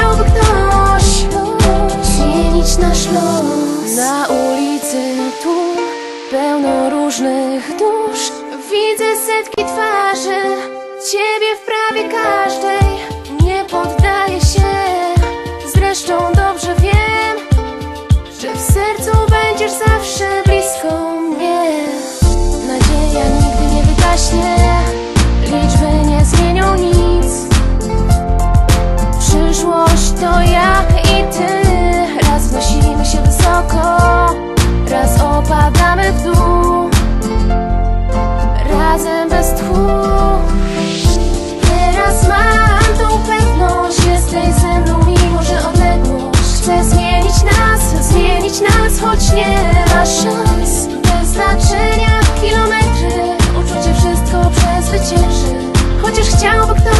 chciałby ktoś Zmienić nasz los? Na ulicy tu Pełno różnych dusz. Widzę setki twarzy Ciebie w prawie każdej. Nie poddaję się Zresztą dobrze wiem Że w sercu będziesz zawsze blisko choć nie ma szans. Bez znaczenia kilometry. Uczucie wszystko przezwycięży. Chociaż chciałby ktoś